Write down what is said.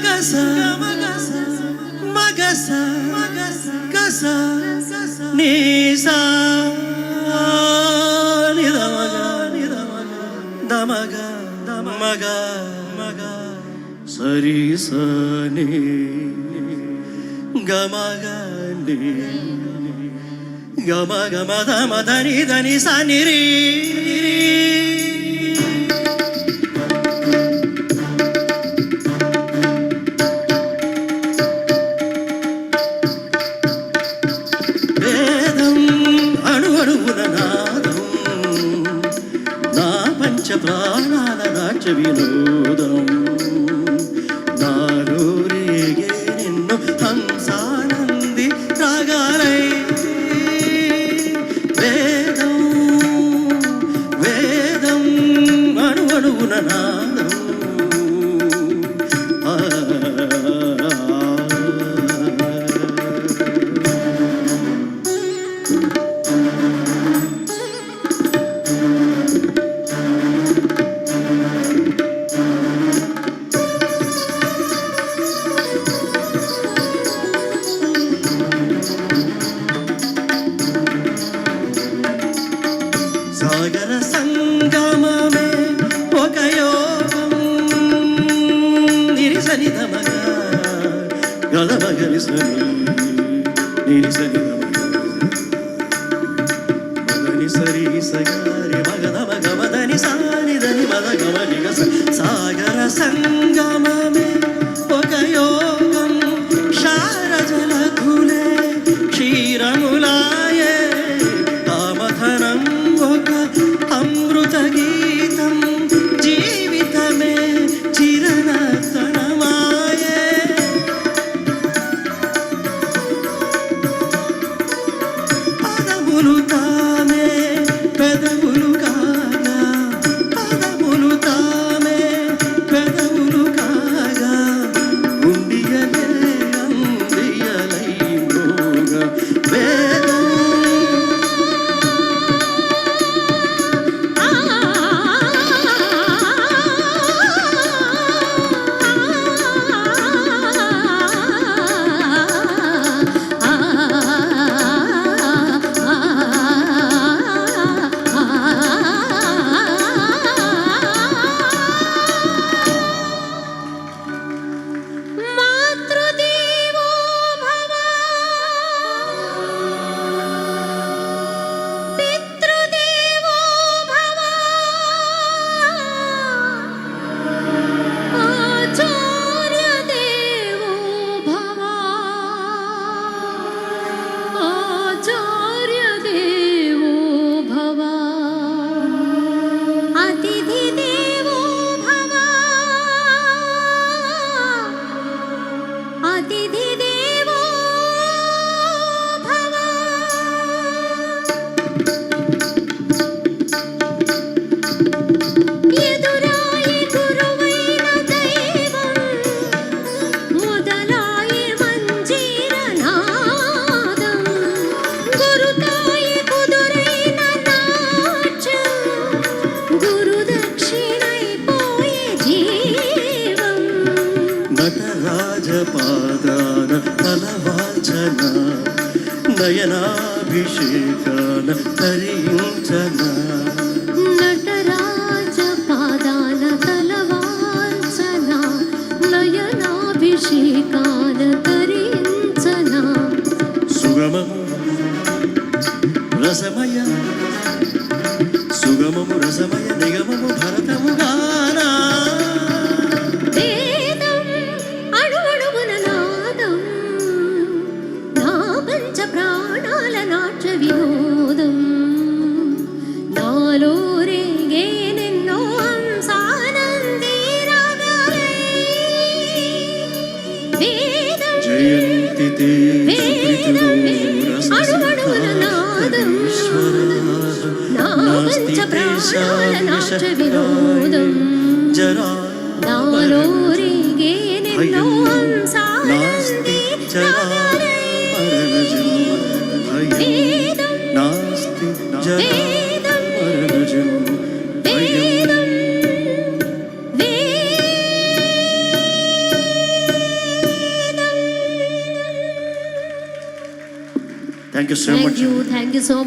magasa magasa gasa nisa nidamaga damaga damaga maga sari sani gamaga ni gamaga mada mada ni dani sani ri పంచ ప్రాణాల నాట్య వినోదం సాగర సంగమమే ఒక యోగం. నిరిసని ధమగ గలమగలి సరి నిరిసని మదని సరి సగారి మగద మగ మదని సాని దని మద గమని సాగర సంగమమే నటరాజపాదాన తలవాచన నయనాభిషేకాన తరించన నటరాజ పాదాల తలవాల్సన నయనాభిషేకాల తరించన సుగమము రసమయ సుగమము రసమయ నిగమము పంచ ప్రాణాల నాట్య వినోదం నాలో రేగే నిన్నో హంసానంది రాగాలై వేదం జయంతి తే సుకృతిలో అణువణువున నాదం నా పంచ ప్రాణాల నాట్య వినోదం జరా నాలో రేగే నిన్నో Hamsanandi రాగాలై Thank you so thank. You, thank you so much.